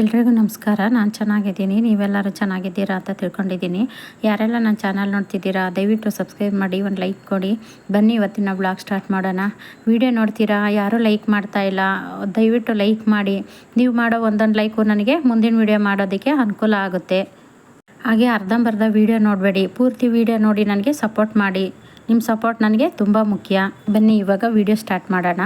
ಎಲ್ರಿಗೂ ನಮಸ್ಕಾರ. ನಾನು ಚೆನ್ನಾಗಿದ್ದೀನಿ. ನೀವೆಲ್ಲರೂ ಚೆನ್ನಾಗಿದ್ದೀರಾ ಅಂತ ತಿಳ್ಕೊಂಡಿದ್ದೀನಿ. ಯಾರೆಲ್ಲ ನನ್ನ ಚಾನಲ್ ನೋಡ್ತಿದ್ದೀರಾ, ದಯವಿಟ್ಟು ಸಬ್ಸ್ಕ್ರೈಬ್ ಮಾಡಿ, ಒಂದು ಲೈಕ್ ಕೊಡಿ. ಬನ್ನಿ ಇವತ್ತಿನ ಬ್ಲಾಗ್ ಸ್ಟಾರ್ಟ್ ಮಾಡೋಣ. ವಿಡಿಯೋ ನೋಡ್ತೀರಾ? ಯಾರೂ ಲೈಕ್ ಮಾಡ್ತಾ ಇಲ್ಲ. ದಯವಿಟ್ಟು ಲೈಕ್ ಮಾಡಿ. ನೀವು ಮಾಡೋ ಒಂದೊಂದು ಲೈಕು ನನಗೆ ಮುಂದಿನ ವಿಡಿಯೋ ಮಾಡೋದಕ್ಕೆ ಅನುಕೂಲ ಆಗುತ್ತೆ. ಹಾಗೆ ಅರ್ಧಂಬರ್ಧ ವಿಡಿಯೋ ನೋಡಬೇಡಿ. ಪೂರ್ತಿ ವಿಡಿಯೋ ನೋಡಿ ನನಗೆ ಸಪೋರ್ಟ್ ಮಾಡಿ. ನಿಮ್ಮ ಸಪೋರ್ಟ್ ನನಗೆ ತುಂಬ ಮುಖ್ಯ. ಬನ್ನಿ ಇವಾಗ ವಿಡಿಯೋ ಸ್ಟಾರ್ಟ್ ಮಾಡೋಣ.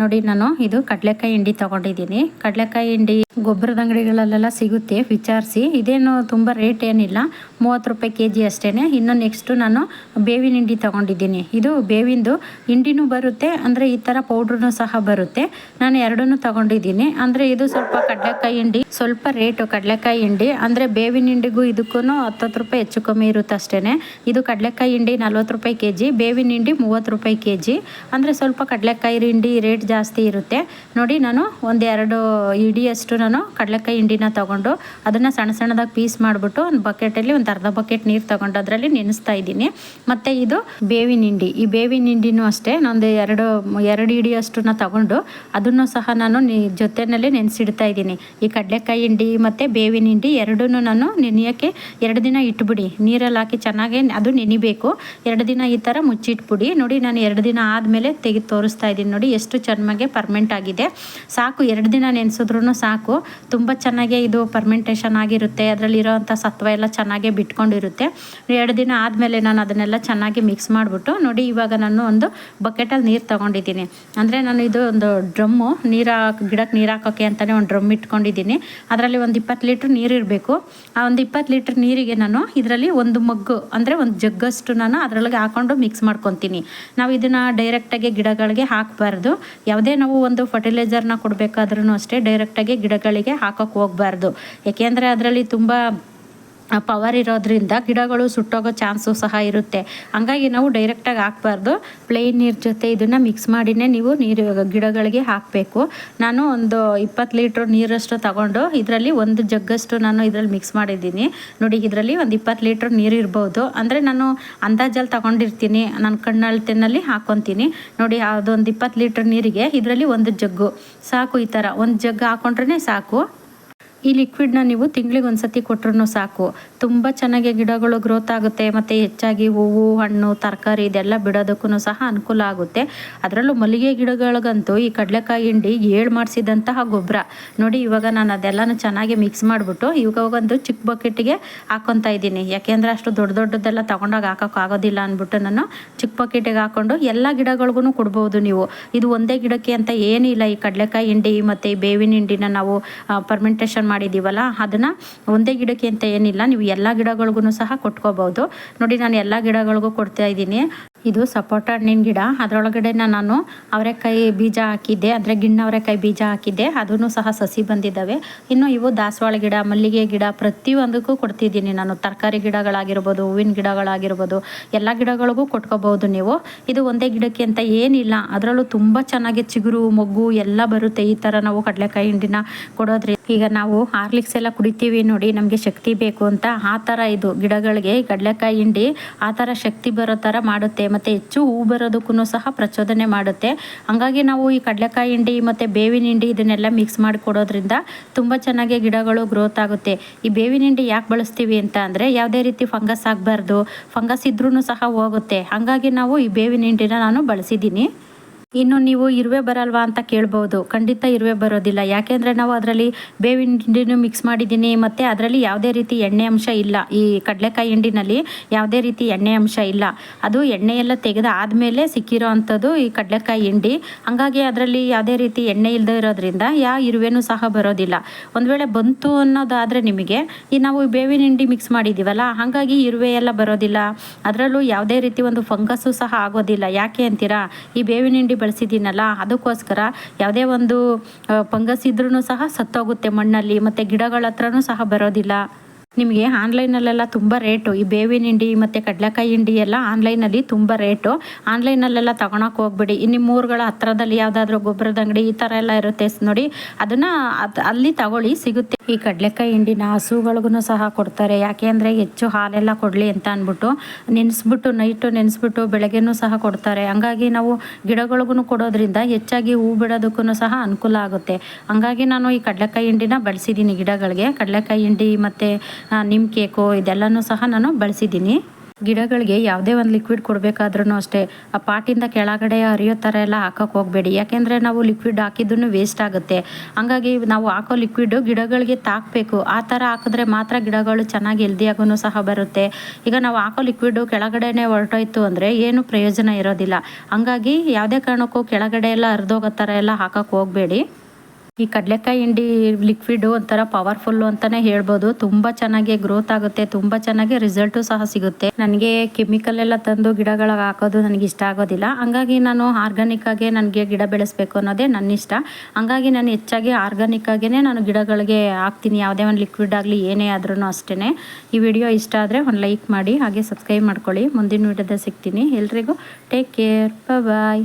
ನೋಡಿ ನಾನು ಇದು ಕಡಲೆಕಾಯಿ ಹಿಂಡಿ ತಗೊಂಡಿದ್ದೀನಿ. ಕಡಲೆಕಾಯಿ ಹಿಂಡಿ ಗೊಬ್ಬರದ ಅಂಗಡಿಗಳಲ್ಲೆಲ್ಲ ಸಿಗುತ್ತೆ, ವಿಚಾರಿಸಿ. ಇದೇನು ತುಂಬ ರೇಟ್ ಏನಿಲ್ಲ, ಮೂವತ್ತು ರೂಪಾಯಿ ಕೆ ಜಿ ಅಷ್ಟೇ ಇನ್ನು ನೆಕ್ಸ್ಟು ನಾನು ಬೇವಿನ ಹಿಂಡಿ ತೊಗೊಂಡಿದ್ದೀನಿ. ಇದು ಬೇವಿಂದು ಹಿಂಡಿನೂ ಬರುತ್ತೆ, ಅಂದರೆ ಈ ಥರ ಪೌಡ್ರೂ ಸಹ ಬರುತ್ತೆ. ನಾನು ಎರಡನ್ನೂ ತೊಗೊಂಡಿದ್ದೀನಿ. ಅಂದರೆ ಇದು ಸ್ವಲ್ಪ ಕಡಲೆಕಾಯಿ ಹಿಂಡಿ, ಸ್ವಲ್ಪ ರೇಟು ಕಡಲೆಕಾಯಿ ಹಿಂಡಿ. ಅಂದರೆ ಬೇವಿನ ಹಿಂಡಿಗೂ ಇದಕ್ಕೂ ಹತ್ತತ್ತು ರೂಪಾಯಿ ಹೆಚ್ಚು ಕಮ್ಮಿ ಇರುತ್ತೆ ಅಷ್ಟೇ ಇದು ಕಡಲೆಕಾಯಿ ಹಿಂಡಿ ನಲ್ವತ್ತು ರೂಪಾಯಿ ಕೆ ಜಿ ಬೇವಿನ ಹಿಂಡಿ ಮೂವತ್ತು ರೂಪಾಯಿ ಕೆ ಜಿ ಅಂದರೆ ಸ್ವಲ್ಪ ಕಡಲೆಕಾಯಿ ಹಿಂಡಿ ರೇಟ್ ಜಾಸ್ತಿ ಇರುತ್ತೆ. ನೋಡಿ ನಾನು ಒಂದೆರಡು ಇಡಿಯಷ್ಟು ನಾನು ಕಡಲೆಕಾಯಿ ಹಿಂಡಿನ ತೊಗೊಂಡು ಅದನ್ನು ಸಣ್ಣ ಸಣ್ಣದಾಗಿ ಪೀಸ್ ಮಾಡಿಬಿಟ್ಟು ಒಂದು ಬಕೆಟಲ್ಲಿ ಒಂದು ಅರ್ಧ ಬಕೆಟ್ ನೀರು ತೊಗೊಂಡು ಅದರಲ್ಲಿ ನೆನೆಸ್ತಾ ಇದ್ದೀನಿ. ಮತ್ತು ಇದು ಬೇವಿನ ಹಿಂಡಿ. ಈ ಬೇವಿನ ಹಿಂಡಿನೂ ಅಷ್ಟೇ ನಾನೊಂದು ಎರಡು ಎರಡು ಇಡಿಯಷ್ಟನ್ನ ತಗೊಂಡು ಅದನ್ನು ಸಹ ನಾನು ಜೊತೆಯಲ್ಲಿ ನೆನೆಸಿಡ್ತಾ ಇದ್ದೀನಿ. ಈ ಕಡಲೆಕಾಯಿ ಹಿಂಡಿ ಮತ್ತು ಬೇವಿನ ಹಿಂಡಿ ಎರಡೂ ನಾನು ನೆನೆಯೋಕ್ಕೆ ಎರಡು ದಿನ ಇಟ್ಬಿಡಿ. ನೀರಲ್ಲಿ ಹಾಕಿ ಚೆನ್ನಾಗಿ ಅದು ನೆನಿಬೇಕು. ಎರಡು ದಿನ ಈ ಥರ ಮುಚ್ಚಿಟ್ಬಿಡಿ. ನೋಡಿ ನಾನು ಎರಡು ದಿನ ಆದಮೇಲೆ ತೆಗೆದು ತೋರಿಸ್ತಾ ಇದ್ದೀನಿ. ನೋಡಿ ಎಷ್ಟು ಚೆನ್ನಾಗಿ ಪರ್ಮೆಂಟ್ ಆಗಿದೆ. ಸಾಕು, ಎರಡು ದಿನ ನೆನೆಸಿದ್ರೂ ಸಾಕು. ತುಂಬ ಚೆನ್ನಾಗಿ ಇದು ಪರ್ಮೆಂಟೇಷನ್ ಆಗಿರುತ್ತೆ. ಅದರಲ್ಲಿರೋವಂಥ ಸತ್ವ ಎಲ್ಲ ಚೆನ್ನಾಗೇ ಬಿಟ್ಕೊಂಡಿರುತ್ತೆ. ಎರಡು ದಿನ ಆದಮೇಲೆ ನಾನು ಅದನ್ನೆಲ್ಲ ಚೆನ್ನಾಗಿ ಮಿಕ್ಸ್ ಮಾಡಿಬಿಟ್ಟು, ನೋಡಿ ಇವಾಗ ನಾನು ಒಂದು ಬಕೆಟಲ್ಲಿ ನೀರು ತೊಗೊಂಡಿದ್ದೀನಿ. ಅಂದರೆ ನಾನು ಇದು ಒಂದು ಡ್ರಮ್ಮು, ನೀರು ಗಿಡಕ್ಕೆ ನೀರು ಹಾಕೋಕ್ಕೆ ಅಂತಲೇ ಒಂದು ಡ್ರಮ್ ಇಟ್ಕೊಂಡಿದ್ದೀನಿ. ಅದರಲ್ಲಿ ಒಂದು ಇಪ್ಪತ್ತು ಲೀಟ್ರ್ ನೀರು ಇರಬೇಕು. ಆ ಒಂದು ಇಪ್ಪತ್ತು ಲೀಟ್ರ್ ನೀರಿಗೆ ನಾನು ಇದರಲ್ಲಿ ಒಂದು ಮಗ್ಗು, ಅಂದರೆ ಒಂದು ಜಗ್ಗಷ್ಟು ನಾನು ಅದರೊಳಗೆ ಹಾಕ್ಕೊಂಡು ಮಿಕ್ಸ್ ಮಾಡ್ಕೊತೀನಿ. ನಾವು ಇದನ್ನು ಡೈರೆಕ್ಟಾಗಿ ಗಿಡಗಳಿಗೆ ಹಾಕಬಾರ್ದು. ಯಾವುದೇ ನಾವು ಒಂದು ಫರ್ಟಿಲೈಸರ್ನ ಕೊಡಬೇಕಾದ್ರೂ ಅಷ್ಟೇ ಡೈರೆಕ್ಟಾಗಿ ಗಿಡಗಳಿಗೆ ಹಾಕೋಕ್ಕೆ ಹೋಗಬಾರ್ದು. ಏಕೆಂದರೆ ಅದರಲ್ಲಿ ತುಂಬ ಪವರ್ ಇರೋದ್ರಿಂದ ಗಿಡಗಳು ಸುಟ್ಟೋಗೋ ಚಾನ್ಸು ಸಹ ಇರುತ್ತೆ. ಹಂಗಾಗಿ ನಾವು ಡೈರೆಕ್ಟಾಗಿ ಹಾಕ್ಬಾರ್ದು. ಪ್ಲೇನ್ ನೀರು ಜೊತೆ ಇದನ್ನು ಮಿಕ್ಸ್ ಮಾಡಿನೇ ನೀವು ನೀರು ಗಿಡಗಳಿಗೆ ಹಾಕಬೇಕು. ನಾನು ಒಂದು ಇಪ್ಪತ್ತು ಲೀಟ್ರ್ ನೀರಷ್ಟು ತಗೊಂಡು ಇದರಲ್ಲಿ ಒಂದು ಜಗ್ಗಷ್ಟು ನಾನು ಇದರಲ್ಲಿ ಮಿಕ್ಸ್ ಮಾಡಿದ್ದೀನಿ. ನೋಡಿ, ಇದರಲ್ಲಿ ಒಂದು ಇಪ್ಪತ್ತು ಲೀಟ್ರ್ ನೀರು ಇರ್ಬೋದು. ಅಂದರೆ ನಾನು ಅಂದಾಜಲ್ಲಿ ತಗೊಂಡಿರ್ತೀನಿ. ನಾನು ಕಣ್ಣಳ್ತಿನಲ್ಲಿ ಹಾಕ್ಕೊತೀನಿ ನೋಡಿ, ಅದೊಂದು ಇಪ್ಪತ್ತು ಲೀಟ್ರ್ ನೀರಿಗೆ ಇದರಲ್ಲಿ ಒಂದು ಜಗ್ಗು. ಸಾಕು ಈ ಥರ ಒಂದು ಜಗ್ಗು ಹಾಕೊಂಡ್ರೆ ಸಾಕು. ಈ ಲಿಕ್ವಿಡ್ನ ನೀವು ತಿಂಗಳಿಗೆ ಒಂದು ಸತಿ ಸಾಕು. ತುಂಬ ಚೆನ್ನಾಗಿ ಗಿಡಗಳು ಗ್ರೋತ್ ಆಗುತ್ತೆ. ಮತ್ತು ಹೆಚ್ಚಾಗಿ ಹೂವು, ಹಣ್ಣು, ತರಕಾರಿ ಇದೆಲ್ಲ ಬಿಡೋದಕ್ಕೂ ಸಹ ಅನುಕೂಲ ಆಗುತ್ತೆ. ಅದರಲ್ಲೂ ಮಲ್ಲಿಗೆ ಗಿಡಗಳಿಗಂತೂ ಈ ಕಡಲೆಕಾಯಿ ಹಿಂಡಿ ಏಳು ಮಾಡಿಸಿದಂತಹ ಗೊಬ್ಬರ ನೋಡಿ, ಇವಾಗ ನಾನು ಅದೆಲ್ಲನೂ ಚೆನ್ನಾಗಿ ಮಿಕ್ಸ್ ಮಾಡಿಬಿಟ್ಟು ಇವಾಗ ಒಂದು ಚಿಕ್ಕ ಬಕೆಟಿಗೆ ಹಾಕೊತಾ ಇದ್ದೀನಿ. ಯಾಕೆಂದರೆ ಅಷ್ಟು ದೊಡ್ಡ ದೊಡ್ಡದೆಲ್ಲ ತೊಗೊಂಡಾಗ ಹಾಕೋಕ್ಕಾಗೋದಿಲ್ಲ ಅಂದ್ಬಿಟ್ಟು ನಾನು ಚಿಕ್ಕ ಬಕೆಟಿಗೆ ಹಾಕ್ಕೊಂಡು ಎಲ್ಲ ಗಿಡಗಳಿಗೂ ಕೊಡ್ಬೋದು ನೀವು. ಇದು ಒಂದೇ ಗಿಡಕ್ಕೆ ಅಂತ ಏನಿಲ್ಲ. ಈ ಕಡಲೆಕಾಯಿ ಹಿಂಡಿ ಮತ್ತು ಈ ಬೇವಿನ ಹಿಂಡಿನ ನಾವು ಪರ್ಮೆಂಟೇಷನ್ ಮಾಡಿದ್ದೀವಲ್ಲ, ಅದನ್ನು ಒಂದೇ ಗಿಡಕ್ಕೆ ಅಂತ ಏನಿಲ್ಲ, ನೀವು ಎಲ್ಲ ಗಿಡಗಳಿಗೂ ಸಹ ಕೊಟ್ಕೋಬಹುದು. ನೋಡಿ, ನಾನು ಎಲ್ಲ ಗಿಡಗಳಿಗೂ ಕೊಡ್ತಾ ಇದ್ದೀನಿ. ಇದು ಸಪೋಟ ಹಣ್ಣಿನ ಗಿಡ. ಅದರೊಳಗಡೆ ನಾನು ಅವರೆಕಾಯಿ ಬೀಜ ಹಾಕಿದ್ದೆ, ಅಂದರೆ ಗಿಣ್ಣ ಅವರೆಕಾಯಿ ಬೀಜ ಹಾಕಿದ್ದೆ ಅದನ್ನು ಸಹ ಸಸಿ ಬಂದಿದ್ದಾವೆ. ಇನ್ನು ಇವು ದಾಸವಾಳ ಗಿಡ, ಮಲ್ಲಿಗೆ ಗಿಡ, ಪ್ರತಿಯೊಂದಕ್ಕೂ ಕೊಡ್ತಿದ್ದೀನಿ ನಾನು. ತರಕಾರಿ ಗಿಡಗಳಾಗಿರ್ಬೋದು, ಹೂವಿನ ಗಿಡಗಳಾಗಿರ್ಬೋದು, ಎಲ್ಲ ಗಿಡಗಳಿಗೂ ಕೊಟ್ಕೋಬಹುದು ನೀವು. ಇದು ಒಂದೇ ಗಿಡಕ್ಕೆ ಅಂತ ಏನಿಲ್ಲ. ಅದರಲ್ಲೂ ತುಂಬ ಚೆನ್ನಾಗಿ ಚಿಗುರು, ಮೊಗ್ಗು ಎಲ್ಲ ಬರುತ್ತೆ. ಈ ಥರ ನಾವು ಕಡಲೆಕಾಯಿ ಹಿಂಡಿನ ಕೊಡೋದ್ರಿ ಈಗ ನಾವು ಹಾರ್ಲಿಕ್ಸ್ ಎಲ್ಲ ಕುಡಿತೀವಿ ನೋಡಿ, ನಮಗೆ ಶಕ್ತಿ ಬೇಕು ಅಂತ. ಆ ಥರ ಇದು ಗಿಡಗಳಿಗೆ ಕಡಲೆಕಾಯಿ ಹಿಂಡಿ ಆ ಥರ ಶಕ್ತಿ ಬರೋ ಥರ ಮಾಡುತ್ತೆ. ಮತ್ತು ಹೆಚ್ಚು ಹೂ ಬರೋದಕ್ಕೂ ಸಹ ಪ್ರಚೋದನೆ ಮಾಡುತ್ತೆ. ಹಾಗಾಗಿ ನಾವು ಈ ಕಡಲೆಕಾಯಿ ಹಿಂಡಿ ಮತ್ತು ಬೇವಿನ ಹಿಂಡಿ ಇದನ್ನೆಲ್ಲ ಮಿಕ್ಸ್ ಮಾಡಿ ಕೊಡೋದ್ರಿಂದ ತುಂಬ ಚೆನ್ನಾಗಿ ಗಿಡಗಳು ಗ್ರೋತ್ ಆಗುತ್ತೆ. ಈ ಬೇವಿನ ಹಿಂಡಿ ಯಾಕೆ ಬಳಸ್ತೀವಿ ಅಂತ ಅಂದರೆ, ಯಾವುದೇ ರೀತಿ ಫಂಗಸ್ ಆಗಬಾರ್ದು, ಫಂಗಸ್ ಇದ್ರೂ ಸಹ ಹೋಗುತ್ತೆ. ಹಾಗಾಗಿ ನಾವು ಈ ಬೇವಿನ ಹಿಂಡಿನ ನಾನು ಬಳಸಿದ್ದೀನಿ. ಇನ್ನು ನೀವು ಇರುವೆ ಬರಲ್ವಾ ಅಂತ ಕೇಳ್ಬೋದು. ಖಂಡಿತ ಇರುವೆ ಬರೋದಿಲ್ಲ. ಯಾಕೆಂದರೆ ನಾವು ಅದರಲ್ಲಿ ಬೇವಿನ ಹಿಂಡಿನೂ ಮಿಕ್ಸ್ ಮಾಡಿದ್ದೀನಿ. ಮತ್ತು ಅದರಲ್ಲಿ ಯಾವುದೇ ರೀತಿ ಎಣ್ಣೆ ಅಂಶ ಇಲ್ಲ. ಈ ಕಡಲೆಕಾಯಿ ಹಿಂಡಿನಲ್ಲಿ ಯಾವುದೇ ರೀತಿ ಎಣ್ಣೆ ಅಂಶ ಇಲ್ಲ. ಅದು ಎಣ್ಣೆ ಎಲ್ಲ ತೆಗೆದು ಆದಮೇಲೆ ಸಿಕ್ಕಿರೋ ಅಂಥದ್ದು ಈ ಕಡಲೆಕಾಯಿ ಹಿಂಡಿ. ಹಾಗಾಗಿ ಅದರಲ್ಲಿ ಯಾವುದೇ ರೀತಿ ಎಣ್ಣೆ ಇಲ್ಲದೆ ಇರೋದ್ರಿಂದ ಯಾವ ಇರುವೆನೂ ಸಹ ಬರೋದಿಲ್ಲ. ಒಂದು ವೇಳೆ ಬಂತು ಅನ್ನೋದಾದರೆ ನಿಮಗೆ ಈ ನಾವು ಬೇವಿನ ಹಿಂಡಿ ಮಿಕ್ಸ್ ಮಾಡಿದ್ದೀವಲ್ಲ ಹಾಗಾಗಿ ಇರುವೆ ಎಲ್ಲ ಬರೋದಿಲ್ಲ. ಅದರಲ್ಲೂ ಯಾವುದೇ ರೀತಿ ಒಂದು ಫಂಗಸ್ಸು ಸಹ ಆಗೋದಿಲ್ಲ. ಯಾಕೆ ಅಂತೀರಾ? ಈ ಬೇವಿನ ಹಿಂಡಿ ಬಳಸಿದ್ದೀನಲ್ಲ ಅದಕ್ಕೋಸ್ಕರ ಯಾವುದೇ ಒಂದು ಫಂಗಸ್ ಇದ್ರೂ ಸಹ ಸತ್ತೋಗುತ್ತೆ ಮಣ್ಣಲ್ಲಿ ಮತ್ತು ಗಿಡಗಳ ಹತ್ರನೂ ಸಹ ಬರೋದಿಲ್ಲ. ನಿಮಗೆ ಆನ್ಲೈನಲ್ಲೆಲ್ಲ ತುಂಬ ರೇಟು. ಈ ಬೇವಿನ ಹಿಂಡಿ ಮತ್ತು ಕಡಲೆಕಾಯಿ ಹಿಂಡಿ ಎಲ್ಲ ಆನ್ಲೈನಲ್ಲಿ ತುಂಬ ರೇಟು. ಆನ್ಲೈನಲ್ಲೆಲ್ಲ ತಗೊಳಕ್ಕೆ ಹೋಗ್ಬೇಡಿ. ನಿಮ್ಮ ಊರುಗಳ ಹತ್ರದಲ್ಲಿ ಯಾವುದಾದ್ರೂ ಗೊಬ್ಬರದ ಅಂಗಡಿ ಈ ಥರ ಎಲ್ಲ ಇರುತ್ತೆ ನೋಡಿ. ಅದನ್ನು ಅದು ಅಲ್ಲಿ ತಗೊಳ್ಳಿ, ಸಿಗುತ್ತೆ. ಈ ಕಡಲೆಕಾಯಿ ಹಿಂಡಿನ ಹಸುಗಳಿಗೂ ಸಹ ಕೊಡ್ತಾರೆ. ಯಾಕೆ ಅಂದರೆ ಹೆಚ್ಚು ಹಾಲೆಲ್ಲ ಕೊಡಲಿ ಅಂತ ಅಂದ್ಬಿಟ್ಟು, ನೆನೆಸ್ಬಿಟ್ಟು, ನೈಟು ನೆನೆಸ್ಬಿಟ್ಟು ಬೆಳಗ್ಗೆನೂ ಸಹ ಕೊಡ್ತಾರೆ. ಹಂಗಾಗಿ ನಾವು ಗಿಡಗಳಿಗೂ ಕೊಡೋದ್ರಿಂದ ಹೆಚ್ಚಾಗಿ ಹೂ ಬಿಡೋದಕ್ಕೂ ಸಹ ಅನುಕೂಲ ಆಗುತ್ತೆ. ಹಂಗಾಗಿ ನಾನು ಈ ಕಡಲೆಕಾಯಿ ಹಿಂಡಿನ ಬಳಸಿದ್ದೀನಿ ಗಿಡಗಳಿಗೆ. ಕಡಲೆಕಾಯಿ ಹಿಂಡಿ ಮತ್ತು ನಿಮ್ ಕೇಕು, ಇದೆಲ್ಲನೂ ಸಹ ನಾನು ಬಳಸಿದ್ದೀನಿ. ಗಿಡಗಳಿಗೆ ಯಾವುದೇ ಒಂದು ಲಿಕ್ವಿಡ್ ಕೊಡಬೇಕಾದ್ರೂ ಅಷ್ಟೇ. ಆ, ಪಾಟಿಂದ ಕೆಳಗಡೆ ಹರಿಯೋ ಥರ ಎಲ್ಲ ಹಾಕೋಕೆ ಹೋಗಬೇಡಿ. ಯಾಕೆಂದರೆ ನಾವು ಲಿಕ್ವಿಡ್ ಹಾಕಿದ್ದು ವೇಸ್ಟ್ ಆಗುತ್ತೆ. ಹಂಗಾಗಿ ನಾವು ಹಾಕೋ ಲಿಕ್ವಿಡ್ ಗಿಡಗಳಿಗೆ ತಾಕಬೇಕು. ಆ ಥರ ಹಾಕಿದ್ರೆ ಮಾತ್ರ ಗಿಡಗಳು ಚೆನ್ನಾಗಿ ಹೆಲ್ದಿಯಾಗೂ ಸಹ ಬರುತ್ತೆ. ಈಗ ನಾವು ಹಾಕೋ ಲಿಕ್ವಿಡು ಕೆಳಗಡೆನೆ ಹೊರಟೋಯ್ತು ಅಂದರೆ ಏನು ಪ್ರಯೋಜನ ಇರೋದಿಲ್ಲ. ಹಂಗಾಗಿ ಯಾವುದೇ ಕಾರಣಕ್ಕೂ ಕೆಳಗಡೆ ಎಲ್ಲ ಹರಿದೋಗೋ ಥರ ಎಲ್ಲ ಹಾಕೋಕೆ ಹೋಗಬೇಡಿ. ಈ ಕಡಲೆಕಾಯಿ ಹಿಂಡಿ ಲಿಕ್ವಿಡ್ ಒಂಥರ ಪವರ್ಫುಲ್ಲು ಅಂತಲೇ ಹೇಳ್ಬೋದು. ತುಂಬ ಚೆನ್ನಾಗಿ ಗ್ರೋತ್ ಆಗುತ್ತೆ. ತುಂಬ ಚೆನ್ನಾಗಿ ರಿಸಲ್ಟು ಸಹ ಸಿಗುತ್ತೆ. ನನಗೆ ಕೆಮಿಕಲ್ ಎಲ್ಲ ತಂದು ಗಿಡಗಳಿಗೆ ಹಾಕೋದು ನನಗೆ ಇಷ್ಟ ಆಗೋದಿಲ್ಲ. ಹಂಗಾಗಿ ನಾನು ಆರ್ಗಾನಿಕ್ ಆಗೇ ನನಗೆ ಗಿಡ ಬೆಳೆಸಬೇಕು ಅನ್ನೋದೇ ನನ್ನ ಇಷ್ಟ ಹಂಗಾಗಿ ನಾನು ಹೆಚ್ಚಾಗಿ ಆರ್ಗಾನಿಕ್ ಆಗೇ ನಾನು ಗಿಡಗಳಿಗೆ ಹಾಕ್ತೀನಿ. ಯಾವುದೇ ಒಂದು ಲಿಕ್ವಿಡ್ ಆಗಲಿ, ಏನೇ ಆದ್ರೂ ಅಷ್ಟೇ ಈ ವಿಡಿಯೋ ಇಷ್ಟ ಆದರೆ ಒಂದು ಲೈಕ್ ಮಾಡಿ, ಹಾಗೆ ಸಬ್ಸ್ಕ್ರೈಬ್ ಮಾಡ್ಕೊಳ್ಳಿ. ಮುಂದಿನ ವಿಡಿಯೋದಲ್ಲಿ ಸಿಗ್ತೀನಿ. ಎಲ್ರಿಗೂ ಟೇಕ್ ಕೇರ್ ಬಾಯ್